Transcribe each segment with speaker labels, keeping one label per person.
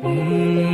Speaker 1: Mm-hmm.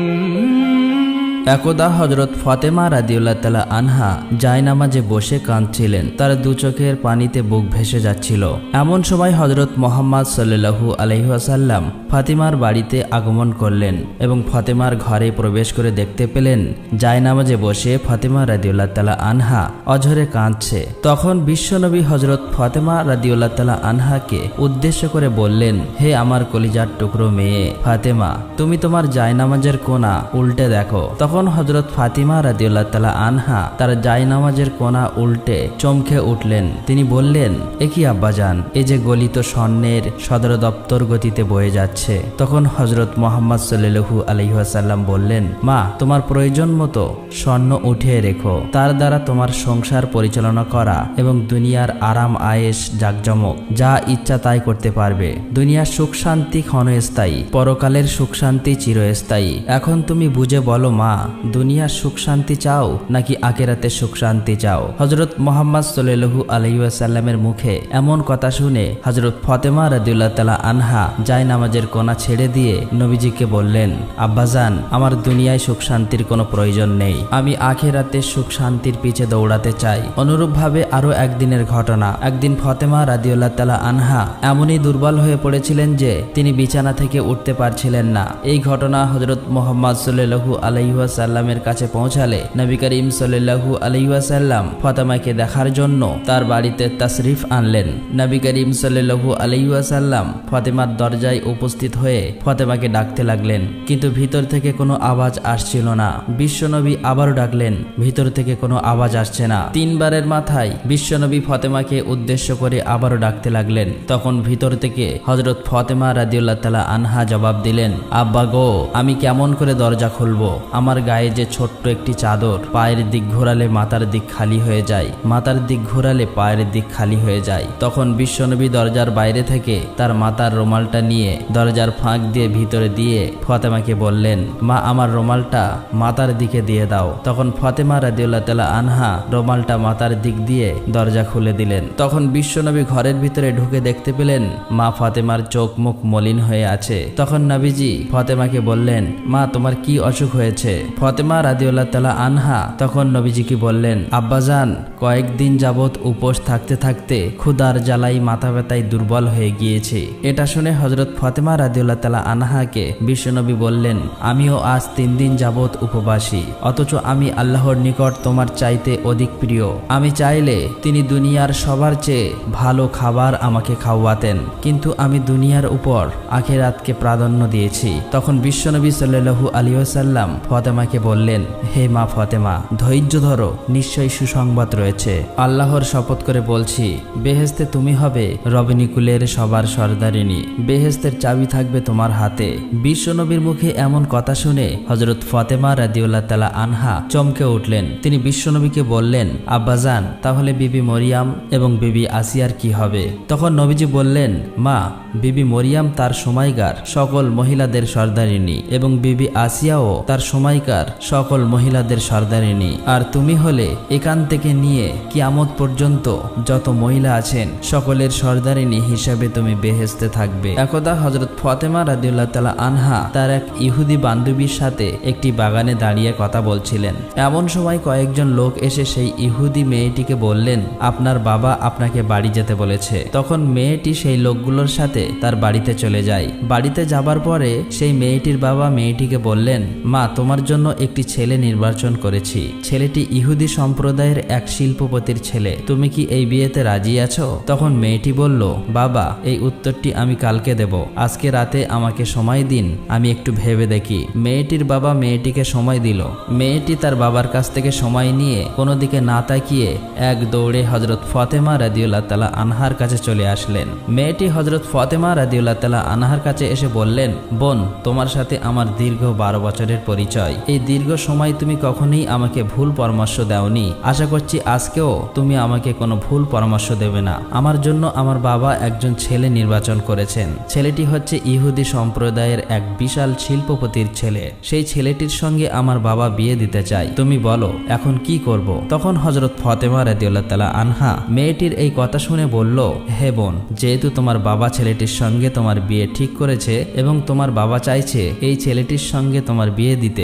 Speaker 1: একদা হজরত ফাতেমা রাদিউল্লাহ তালা আনহা জায়নামাজে বসে কাঁদছিলেন। তার দু চোখের পানিতে বুক ভেসে যাচ্ছিল। এমন সময় হজরত মোহাম্মদ সাল্লু আলহিহাসাল্লাম ফাতিমার বাড়িতে আগমন করলেন এবং ফতেমার ঘরে প্রবেশ করে দেখতে পেলেন, জায়নামাজে বসে ফাতেমা রাদিউল্লাহ তালা আনহা অঝরে কাঁদছে। তখন বিশ্বনবী হজরত ফাতেমা রাদিউল্লাহ তালা আনহাকে উদ্দেশ্য করে বললেন, হে আমার কলিজার টুকরো মেয়ে, ফাতেমা, তুমি তোমার জায়নামাজের কোনা উল্টে দেখো। তখন হজরত ফাতিমা রাদিউল্লাহ তালা আনহা তার জায়নামাজের কোনা উল্টে চমকে উঠলেন, তিনি বললেন, এ কি আব্বাজান, এ যে গলিত স্বর্ণের সদর দপ্তর গতিতে বয়ে যাচ্ছে? তখন হজরত মোহাম্মদ সাল্লু আলহিহাসাল্লাম বললেন, মা, তোমার প্রয়োজন মতো স্বর্ণ উঠিয়ে রেখো। তার দ্বারা তোমার সংসার পরিচালনা করা এবং দুনিয়ার আরাম আয়েস জাকজমক, যা ইচ্ছা তাই করতে পারবে। দুনিয়ার সুখ শান্তি ক্ষণস্থায়ী, পরকালের সুখ শান্তি চিরস্থায়ী। এখন তুমি বুঝে বলো, মা দুনিয়ার সুখ শান্তি চাও নাকি আকেরাতে সুখ শান্তি চাও? হজরত মোহাম্মদ সাল্লু আলহিউসাল্লামের মুখে এমন কথা শুনে হজরত ফতেমা রাদিউল্লাহ আনহা যায় নামাজের কোনা ছেড়ে দিয়ে নবীজিকে বললেন, আব্বাজান, আমার দুনিয়ায় সুখ শান্তির কোনো প্রয়োজন নেই। আমি আখেরাতে সুখ শান্তির পিছে দৌড়াতে চাই। অনুরূপভাবে আরও একদিনের ঘটনা। একদিন ফতেমা রাদিউল্লাহ তালা আনহা এমনই দুর্বল হয়ে পড়েছিলেন যে তিনি বিছানা থেকে উঠতে পারছিলেন না। এই ঘটনা হজরত মোহাম্মদ সাল্লু আলহিহাসাল্লামের কাছে পৌঁছালে নবী করিম সাল্লু আলহিহাসাল্লাম ফতেমাকে দেখার জন্য তার বাড়িতে তাশরিফ আনলেন। নবী করিম সাল্লু আলহিহাসাল্লাম ফতেমার দরজায় উপস্থিত হয়ে ফতেমাকে ডাকতে লাগলেন, কিন্তু ভিতর থেকে কোনো আওয়াজ আসছিল না। বিশ্বনবী আবারও ডাকলেন, ভিতর থেকে কোনো আওয়াজ আসছে না। তিনবারের মাথায় বিশ্বনবী ফতেমাকে উদ্দেশ্য করে আবারও ডাকতে লাগলেন। তখন ভিতর থেকে হজরত ফতেমা রাদিউল্লাহ তালা আনহা জবাব দিলেন, আব্বা গো, আমি কেমন করে দরজা খুলবো? আমার গায়ে যে ছোট্ট একটি চাদর, পায়ের দিক ঘোরালে মাথার দিক খালি হয়ে যায়। মাথার দিক ঘোরালে পায়ের দিক খালি হয়ে যায়। তখন বিশ্বনবী দরজার বাইরে থেকে তার মাথার রুমালটা নিয়ে দরজার ফাঁক দিয়ে ভিতরে দিয়ে ফতেমাকে বললেন, মা, আমার রুমালটা মাথার দিকে দিয়ে দাও। তখন ফতেমা রাদিউল্লাহ তালা আনহা রুমালটা মাথার দিক দিয়ে দরজা খুলে দিলেন। তখন বিশ্বনবী ঘরের ভিতরে ঢুকে দেখতে পেলেন, মা ফতেমার চোখ মুখ মলিন হয়ে আছে। তখন নবীজি ফতেমাকে বললেন, মা, তোমার কি অসুখ হয়েছে? ফতেমা রাদিউল্লাহ তালা আনহা তখন নবীজিকে বললেন, আব্বাজান, কয়েকদিন যাবৎ উপোস থাকতে থাকতে ক্ষুদার জ্বালাই মাথা ব্যথায় দুর্বল হয়ে গিয়েছে। এটা শুনে হজরত ফতেমা রাদিউল্লাহ তালা আনহাকে বিশ্বনবী বললেন, আমিও আজ তিন দিন যাবৎ উপবাসী, অথচ আমি আল্লাহর নিকট তোমার চাইতে অধিক প্রিয়। আমি চাইলে তিনি দুনিয়ার সবার চেয়ে ভালো খাবার আমাকে খাওয়াতেন, কিন্তু আমি দুনিয়ার উপর আখেরাতকে প্রাধান্য দিয়েছি। তখন বিশ্বনবী সাল্লু আলিয়াল্লাম ফতেমাকে বললেন, হে মা ফতেমা, ধৈর্য ধরো, নিশ্চয়ই সুসংবাদ রয়েছে। আল্লাহর শপথ করে বলছি বেহেস্তে তুমি হবে রবিনিকুলের সবার সর্দারিনী বেহেস্তের চাবি থাকবে তোমার হাতে। বিশ্বনবীর মুখে এমন কথা শুনে হজরত ফতেমা রাদিউল্লাহ তালা আনহা চমকে উঠলেন। তিনি বিশ্বনবীকে বললেন আব্বাজান তাহলে বিবি মরিয়াম এবং বিবি আসিয়ার কি হবে? তখন নবীজি বললেন, মা, বিবি মরিয়াম তার সময়কার সকল মহিলাদের সর্দারিনী এবং বিবি আসিয়াও তার সময়কার সকল মহিলাদের সর্দারিনী আর তুমি হলে এখান থেকে নিয়ে কিয়ামত পর্যন্ত যত মহিলা আছেন, সকলের সর্দারিনী হিসাবে তুমি বেহেস্তে থাকবে। একদা হজরত ফতেমা রাদিউল্লাহ তালা আনহা তার এক ইহুদি বান্ধবীর সাথে একটি বাগানে দাঁড়িয়ে কথা বলছিলেন। এমন সময় কয়েকজন লোক এসে সেই ইহুদি মেয়েটিকে বললেন, আপনার বাবা আপনাকে বাড়ি যেতে বলেছে। তখন মেয়েটি সেই লোকগুলোর সাথে তার বাড়িতে চলে যায়। বাড়িতে যাবার পরে সেই মেয়েটির বাবা মেয়েটিকে বললেন, মা, তোমার জন্য একটি ছেলে নির্বাচন করেছি। ছেলেটি ইহুদি সম্প্রদায়ের এক শিল্পপতির ছেলে। তুমি কি এই বিয়েতে রাজি আছো? তখন মেয়েটি বলল, বাবা, এই উত্তরটি আমি কালকে দেব। আজকে রাতে আমাকে সময় দিন, আমি একটু ভেবে দেখি। মেয়েটির বাবা মেয়েটিকে সময় দিল। মেয়েটি তার বাবার কাছ থেকে সময় নিয়ে কোনো দিকে না তাকিয়ে এক দৌড়ে হজরত ফতেমা রাদিউল্লাহ তালা আনহার কাছে চলে আসলেন। মেয়েটি হজরত ফতেমা রাদিউল্লাহ তালা আনহার কাছে এসে বললেন, বোন, তোমার সাথে আমার দীর্ঘ বারো বছরের পরিচয়। এই দীর্ঘ সময় তুমি কখনোই আমাকে ভুল পরামর্শ দাওনি। আশা করছি আজকেও তুমি আমাকে কোনো ভুল পরামর্শ দেবে না। আমার জন্য আমার বাবা একজন ছেলে নির্বাচন করেছেন। ছেলেটি হচ্ছে ইহুদি সম্প্রদায়ের এক বিশাল শিল্পপতির ছেলে। সেই ছেলেটির সঙ্গে আমার বাবা বিয়ে দিতে চাই তুমি বলো, এখন কি করব? তখন হজরত ফতেমা রাদিউল্লাহ তালা আনহা মেয়েটির এই কথা শুনে বলল, হে বোন, যেহেতু তোমার বাবা ছেলেটির সঙ্গে তোমার বিয়ে ঠিক করেছে এবং তোমার বাবা চাইছে এই ছেলেটির সঙ্গে তোমার বিয়ে দিতে